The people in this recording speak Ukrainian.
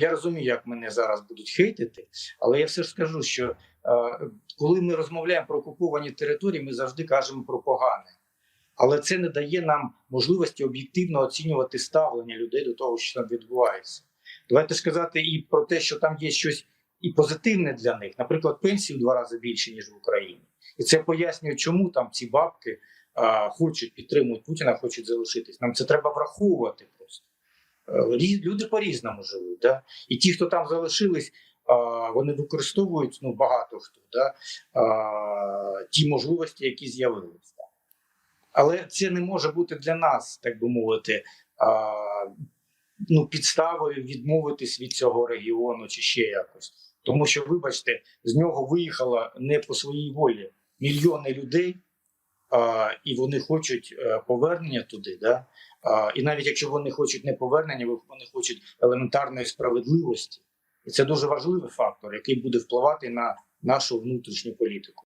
Я розумію, як мене зараз будуть хейтити, але я все ж скажу, що е, коли ми розмовляємо про окуповані території, ми завжди кажемо про погане. Але це не дає нам можливості об'єктивно оцінювати ставлення людей до того, що там відбувається. Давайте сказати і про те, що там є щось і позитивне для них, наприклад, пенсії в два рази більше, ніж в Україні. І це пояснює, чому там ці бабки а, хочуть підтримують Путіна, хочуть залишитись. Нам це треба враховувати Люди по-різному живуть. Да? І ті, хто там залишились, вони використовують ну, багато хто да? ті можливості, які з'явилися. Але це не може бути для нас, так би мовити, ну, підставою відмовитись від цього регіону чи ще якось. Тому що, вибачте, з нього виїхало не по своїй волі мільйони людей, і вони хочуть е, повернення туди. Да? І навіть якщо вони хочуть не повернення, вони хочуть елементарної справедливості. І це дуже важливий фактор, який буде впливати на нашу внутрішню політику.